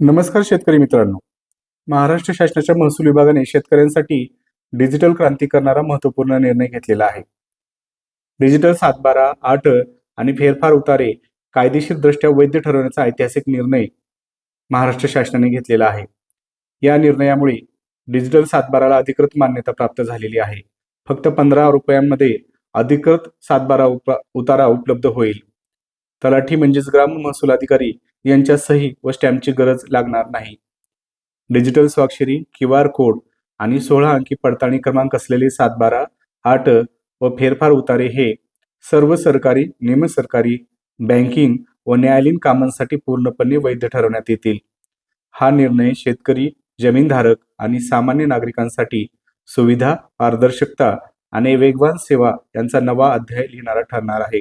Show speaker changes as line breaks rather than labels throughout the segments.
नमस्कार शेतकरी मित्रांनो. महाराष्ट्र शासनाच्या महसूल विभागाने शेतकऱ्यांसाठी डिजिटल क्रांती करणारा महत्त्वपूर्ण निर्णय घेतलेला आहे. डिजिटल सातबारा आठ आणि फेरफार उतारे कायदेशीर दृष्ट्या वैध ठरवण्याचा ऐतिहासिक निर्णय महाराष्ट्र शासनाने घेतलेला आहे. या निर्णयामुळे डिजिटल सातबाराला अधिकृत मान्यता प्राप्त झालेली आहे. फक्त पंधरा रुपयांमध्ये अधिकृत सातबारा उप उतारा उपलब्ध होईल. तलाठी म्हणजेच ग्राम महसूल अधिकारी यांच्या सही व स्टॅम्पची गरज लागणार नाही. डिजिटल स्वाक्षरी क्यू आर कोड आणि सोळा अंकी पडताळणी क्रमांक असलेले सातबारा आठ व फेरफार उतारे हे सर्व सरकारी निमसरकारी बँकिंग व न्यायालयीन कामांसाठी पूर्णपणे वैध ठरवण्यात येतील. हा निर्णय शेतकरी जमीनधारक आणि सामान्य नागरिकांसाठी सुविधा पारदर्शकता आणि वेगवान सेवा यांचा नवा अध्याय लिहिणारा ठरणार आहे.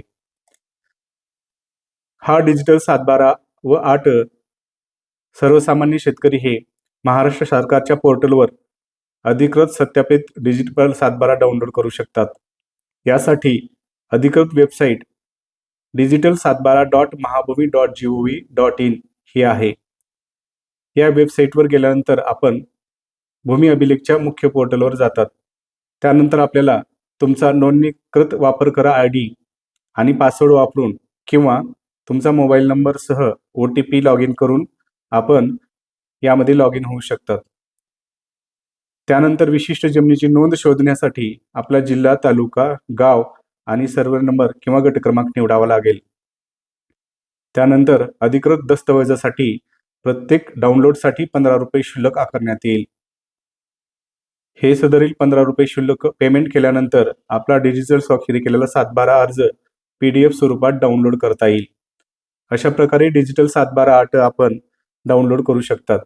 हा डिजिटल सातबारा व आठ सर्वसामान्य शेतकरी हे महाराष्ट्र सरकारच्या पोर्टलवर अधिकृत सत्यापित डिजिटल सातबारा डाउनलोड करू शकतात. यासाठी अधिकृत website digital Satbara dot Mahabhumi dot G O V dot in ही आहे. या वेबसाईटवर गेल्यानंतर आपण भूमी अभिलेखच्या मुख्य पोर्टलवर जातात. त्यानंतर आपल्याला तुमचा नोंदणीकृत वापरकरा आय डी आणि पासवर्ड वापरून किंवा तुमचा मोबाईल नंबरसह O T P log in करून आपण यामध्ये लॉग इन होऊ शकतात त्यानंतर विशिष्ट जमिनीची नोंद शोधण्यासाठी आपला जिल्हा तालुका गाव आणि सर्व्हर नंबर किंवा गट क्रमांक निवडावा लागेल. त्यानंतर अधिकृत दस्तऐवजासाठी प्रत्येक डाउनलोडसाठी पंधरा रुपये शुल्क आकारण्यात येईल. हे सदरील पंधरा रुपये शुल्क पेमेंट केल्यानंतर आपला डिजिटल स्वाक्षरी केलेला सातबारा अर्ज पी डी एफ स्वरूपात डाउनलोड करता येईल. अशा प्रकारे डिजिटल सातबारा आठ आपण डाउनलोड करू शकतात.